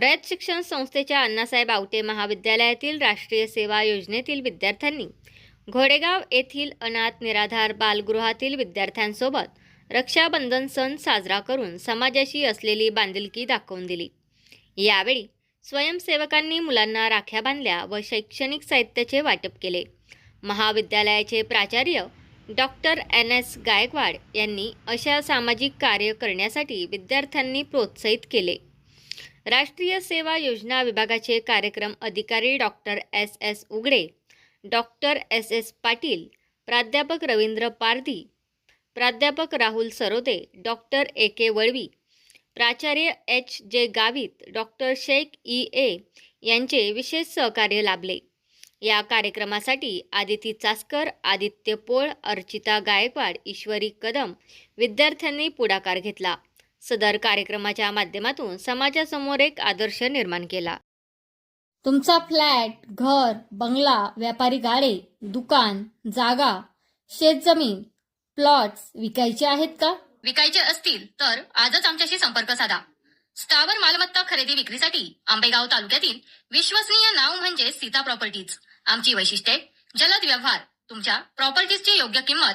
रयत शिक्षण संस्थेच्या अण्णासाहेब आवटे महाविद्यालयातील राष्ट्रीय सेवा योजनेतील विद्यार्थ्यांनी घोडेगाव येथील अनाथ निराधार बालगृहातील विद्यार्थ्यांसोबत रक्षाबंधन सण साजरा करून समाजाशी असलेली बांधिलकी दाखवून दिली. यावेळी स्वयंसेवकांनी मुलांना राख्या बांधल्या व शैक्षणिक साहित्याचे वाटप केले. महाविद्यालयाचे प्राचार्य डॉक्टर एन. एस. गायकवाड यांनी अशा सामाजिक कार्य करण्यासाठी विद्यार्थ्यांनी प्रोत्साहित केले. राष्ट्रीय सेवा योजना विभागाचे कार्यक्रम अधिकारी doctor S S Ugade doctor S S Patil प्राध्यापक रवींद्र पारधी प्राध्यापक Rahul Sarode doctor A K Valvi प्राचार्य H J Gavit doctor Shaikh E A यांचे विशेष सहकार्य लाभले. या कार्यक्रमासाठी आदिती चास्कर आदित्य पोळ अर्चिता गायकवाड ईश्वरी कदम विद्यार्थ्यांनी पुढाकार घेतला. सदर कार्यक्रमाच्या माध्यमातून समाजासमोर एक आदर्श निर्माण केला. तुमचा फ्लॅट घर बंगला व्यापारी गाडे दुकान जागा शेतजमीन प्लॉट्स विकायचे आहेत का? विकायचे असतील तर आजच आमच्याशी संपर्क साधा. स्थावर मालमत्ता खरेदी विक्रीसाठी आंबेगाव तालुक्यातील विश्वसनीय नाव म्हणजे सीता प्रॉपर्टीज. आमची वैशिष्ट्ये जलद व्यवहार तुमच्या प्रॉपर्टीजची योग्य किंमत